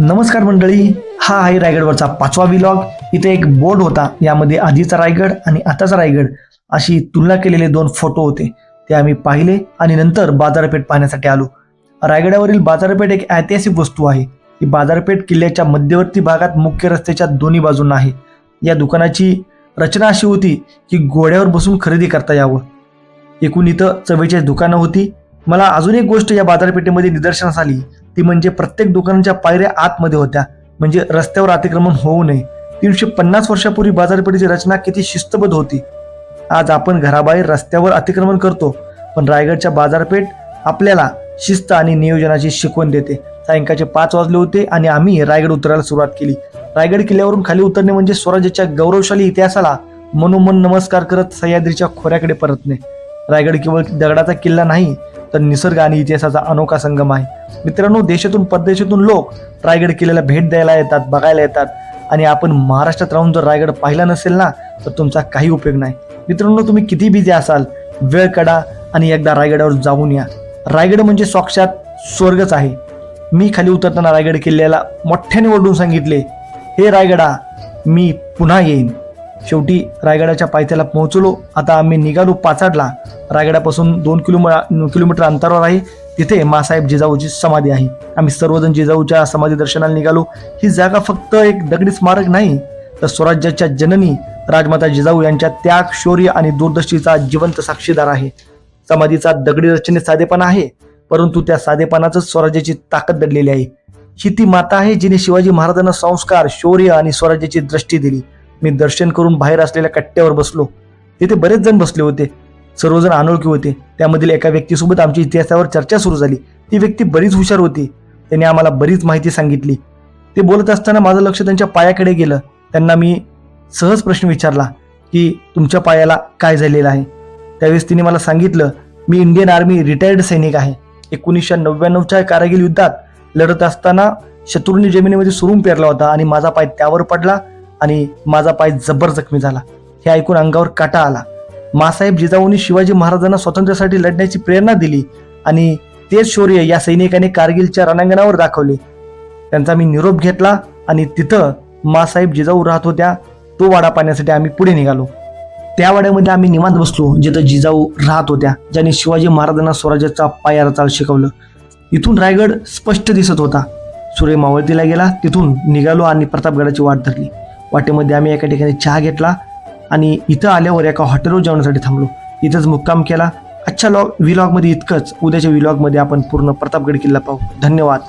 नमस्कार मंडळी हा आहे रायगडवरचा पाचवा विलॉग इथे एक बोर्ड होता यामध्ये आधीचा रायगड आणि आताचा रायगड अशी तुलना केलेले दोन फोटो होते. ते आम्ही पाहिले आणि नंतर बाजारपेठ पाहण्यासाठी आलो. रायगडावरील बाजारपेठ एक ऐतिहासिक वस्तू आहे. ही बाजारपेठ किल्ल्याच्या मध्यवर्ती भागात मुख्य रस्त्याच्या दोन्ही बाजूंना आहे. या दुकानाची रचना अशी होती की घोड्यावर बसून खरेदी करता यावं. एकूण इथं चव्वेचाळीस दुकानं होती. मला अजून एक गोष्ट या बाजारपेठेमध्ये निदर्शनास आली. ती म्हणजे प्रत्येक दुकानाच्या पायऱ्या आतमध्ये होत्या. म्हणजे रस्त्यावर अतिक्रमण होऊ नये. तीनशे पन्नास वर्षापूर्वी बाजारपेठेची रचना किती शिस्तबद्ध होती. आज आपण घराबाहेर रस्त्यावर अतिक्रमण करतो पण रायगडच्या बाजारपेठ आपल्याला शिस्त आणि नियोजनाची शिकवण देते. सायंकाळचे पाच वाजले होते आणि आम्ही रायगड उतरायला सुरुवात केली. रायगड किल्ल्यावरून खाली उतरणे म्हणजे स्वराज्याच्या गौरवशाली इतिहासाला मनोमन नमस्कार करत सह्याद्रीच्या खोऱ्याकडे परतणे. रायगड केवळ दगडाचा किल्ला नाही तर निसर्ग आणि इतिहासाचा अनोखा संगम आहे. मित्रांनो देशातून परदेशातून लोक रायगड किल्ल्याला भेट द्यायला येतात बघायला येतात. आणि आपण महाराष्ट्रात राहून जर रायगड पाहिला नसेल ना तर तुमचा काही उपयोग नाही. मित्रांनो तुम्ही किती बिझी असाल वेळ काढा आणि एकदा रायगडावर जाऊन या. रायगड म्हणजे साक्षात स्वर्गच आहे. मी खाली उतरताना रायगड किल्ल्याला मोठ्याने ओरडून सांगितले हे रायगडा मी पुन्हा येईन. शेवटी रायगडाच्या पायथ्याला पोहोचलो. आता आम्ही निघालो पाचाडला. रायगडापासून दोन किलोमी किलोमीटर अंतरावर आहे. तिथे मासाहेब जिजाऊची समाधी आहे. आम्ही सर्वजण जिजाऊच्या समाधी दर्शनाला निघालो. ही जागा फक्त एक दगडी स्मारक नाही तर स्वराज्याच्या जननी राजमाता जिजाऊ यांच्या त्याग शौर्य आणि दूरदर्शीचा जिवंत साक्षीदार आहे. समाधीचा दगडी रचनेत साधेपणा आहे परंतु त्या साधेपणाच स्वराज्याची ताकद दडलेली आहे. ही ती माता आहे जिने शिवाजी महाराजांना संस्कार शौर्य आणि स्वराज्याची दृष्टी दिली. मी दर्शन करून बाहेर असलेल्या कट्ट्यावर बसलो. तिथे बरेच जण बसले होते. सर्वजण अनोळखी होते. त्यामधील एका व्यक्तीसोबत आमची इतिहासावर चर्चा सुरू झाली. ती व्यक्ती बरीच हुशार होती. त्याने आम्हाला बरीच माहिती सांगितली. ते बोलत असताना माझं लक्ष त्यांच्या पायाकडे गेलं. त्यांना मी सहज प्रश्न विचारला की तुमच्या पायाला काय झालेलं आहे? त्यावेळेस तिने मला सांगितलं मी इंडियन आर्मी रिटायर्ड सैनिक आहे. एकोणीसशे नव्याण्णवच्या कारगिल युद्धात लढत असताना शत्रूंनी जमिनीमध्ये सुरून पेरला होता आणि माझा पाय त्यावर पडला आणि माझा पाय जबर जखमी झाला. हे ऐकून अंगावर काटा आला. मासाहेब जिजाऊंनी शिवाजी महाराजांना स्वातंत्र्यासाठी लढण्याची प्रेरणा दिली आणि तेच शौर्य या सैनिकाने कारगिलच्या रणांगणावर दाखवले. त्यांचा मी निरोप घेतला आणि तिथं मासाहेब जिजाऊ राहत होत्या. तो वाडा पाहण्यासाठी आम्ही पुढे निघालो. त्या वाड्यामध्ये आम्ही निवांत बसलो जिथं जिजाऊ राहत होत्या ज्याने शिवाजी महाराजांना स्वराज्याचा पायारा चाल शिकवलं. इथून रायगड स्पष्ट दिसत होता. सूर्य मावळतीला गेला तिथून निघालो आणि प्रतापगडाची वाट धरली. वाटेमध्ये आम्ही एका ठिकाणी चहा घेतला. आणि इथं आल्यावर एका हॉटेलवर जेवणासाठी थांबलो. इथंच मुक्काम केला. आजच्या लॉग विलॉगमध्ये इतकंच. उद्याच्या विलॉगमध्ये आपण पूर्ण प्रतापगड किल्ला पाहू. धन्यवाद.